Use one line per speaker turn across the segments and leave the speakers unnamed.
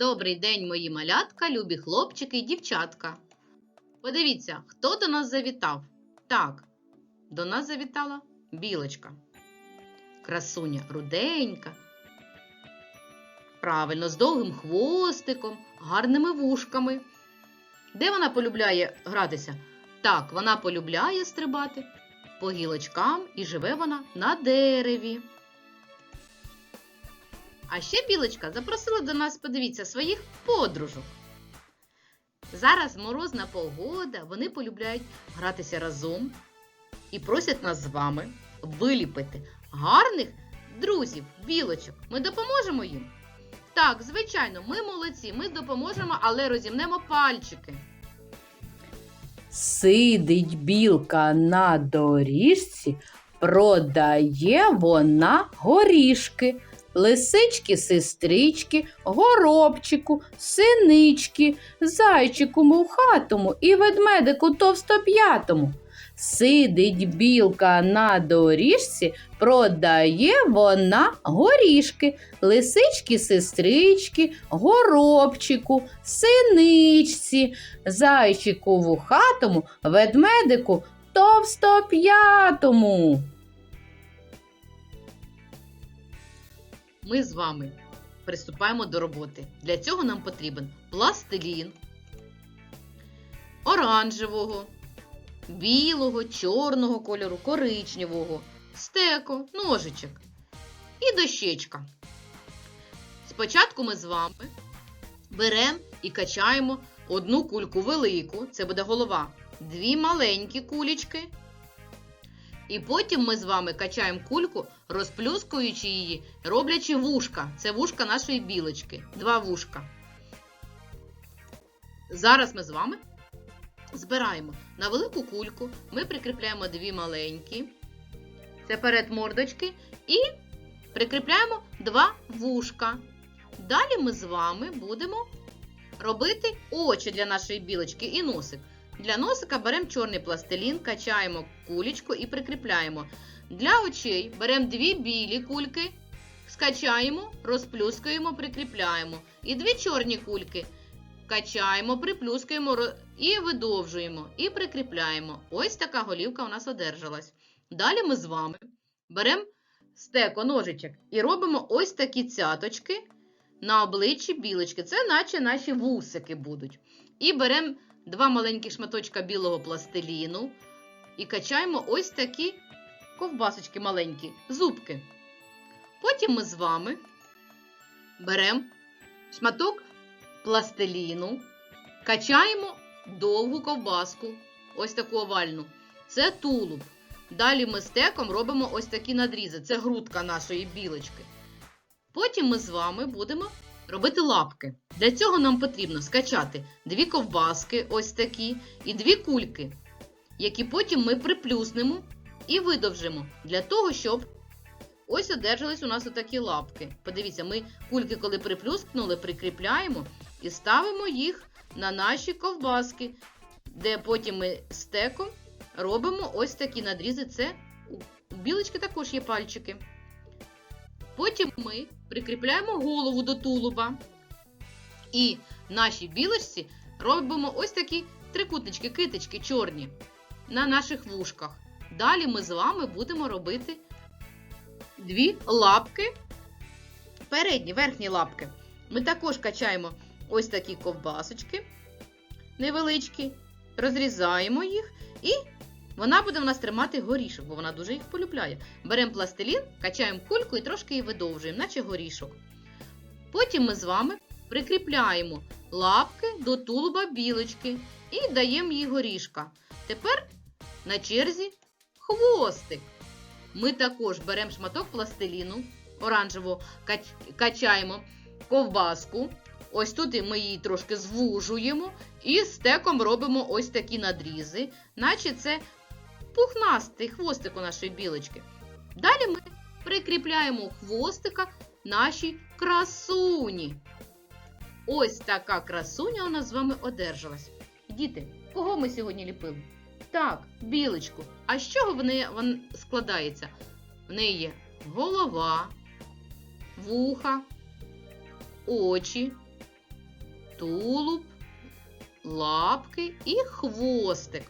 Добрий день, мої малятка, любі хлопчики і дівчатка. Подивіться, хто до нас завітав? Так, до нас завітала білочка. Красуня руденька. Правильно, з довгим хвостиком, гарними вушками. Де вона полюбляє гратися? Так, вона полюбляє стрибати по гілочкам і живе вона на дереві. А ще білочка запросила до нас, подивіться, своїх подружок. Зараз морозна погода, вони полюбляють гратися разом і просять нас з вами виліпити гарних друзів, білочок. Ми допоможемо їм? Так, звичайно, ми молодці, ми допоможемо, але розімнемо пальчики.
Сидить білка на доріжці, продає вона горішки, лисички, сестрички, горобчику, синички, зайчику мухатому і ведмедику товстоп'ятому. Сидить білка на доріжці, продає вона горішки, лисички, сестрички, горобчику, синичці, зайчику вухатому, ведмедику товстоп'ятому.
Ми з вами приступаємо до роботи. Для цього нам потрібен пластилін оранжевого, білого, чорного кольору, коричневого, стеко, ножичок і дощечка. Спочатку ми з вами беремо і качаємо одну кульку велику, це буде голова, дві маленькі кулечки. І потім ми з вами качаємо кульку, розплюскуючи її, роблячи вушка. Це вушка нашої білочки. Два вушка. Зараз ми з вами збираємо на велику кульку. Ми прикріпляємо дві маленькі. Це перед мордочки. І прикріпляємо два вушка. Далі ми з вами будемо робити очі для нашої білочки і носик. Для носика беремо чорний пластилін, качаємо кулечку і прикріпляємо. Для очей беремо дві білі кульки, скачаємо, розплюскуємо, прикріпляємо. І дві чорні кульки. Качаємо, приплюскуємо і видовжуємо, і прикріпляємо. Ось така голівка у нас одержалась. Далі ми з вами беремо стеко, ножичок і робимо ось такі цяточки на обличчі білочки. Це наче наші вусики будуть. І беремо два маленькі шматочка білого пластиліну і качаємо ось такі ковбасочки маленькі, зубки. Потім ми з вами беремо шматок пластиліну, качаємо довгу ковбаску, ось таку овальну. Це тулуб. Далі ми стеком робимо ось такі надрізи. Це грудка нашої білочки. Потім ми з вами будемо робити лапки. Для цього нам потрібно скачати дві ковбаски, ось такі, і дві кульки, які потім ми приплюснемо і видовжимо для того, щоб ось одержались у нас отакі лапки. Подивіться, ми кульки, коли приплюскнули, прикріпляємо і ставимо їх на наші ковбаски, де потім ми стеком робимо ось такі надрізи. Це у білочки також є пальчики. Потім ми прикріпляємо голову до тулуба. І нашій білочці робимо ось такі трикутнички, китички чорні на наших вушках. Далі ми з вами будемо робити дві лапки, передні, верхні лапки. Ми також качаємо ось такі ковбасочки невеличкі, розрізаємо їх і вона буде в нас тримати горішок, бо вона дуже їх полюбляє. Беремо пластилін, качаємо кульку і трошки її видовжуємо, наче горішок. Потім ми з вами прикріпляємо лапки до тулуба білочки і даємо їй горішка. Тепер на черзі хвостик. Ми також беремо шматок пластиліну оранжевого, кач- качаємо ковбаску. Ось тут ми її трошки звужуємо і стеком робимо ось такі надрізи, наче це пухнастий хвостик у нашої білочки. Далі ми прикріпляємо хвостика нашій красуні. Ось така красуня у нас з вами одержалась. Діти, кого ми сьогодні ліпили? Так, білочку. А з чого в складається? В неї є голова, вуха, очі, тулуб, лапки і хвостик.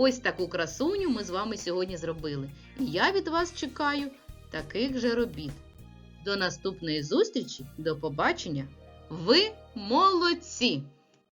Ось таку красуню ми з вами сьогодні зробили. І я від вас чекаю таких же робіт. До наступної зустрічі, до побачення! Ви молодці!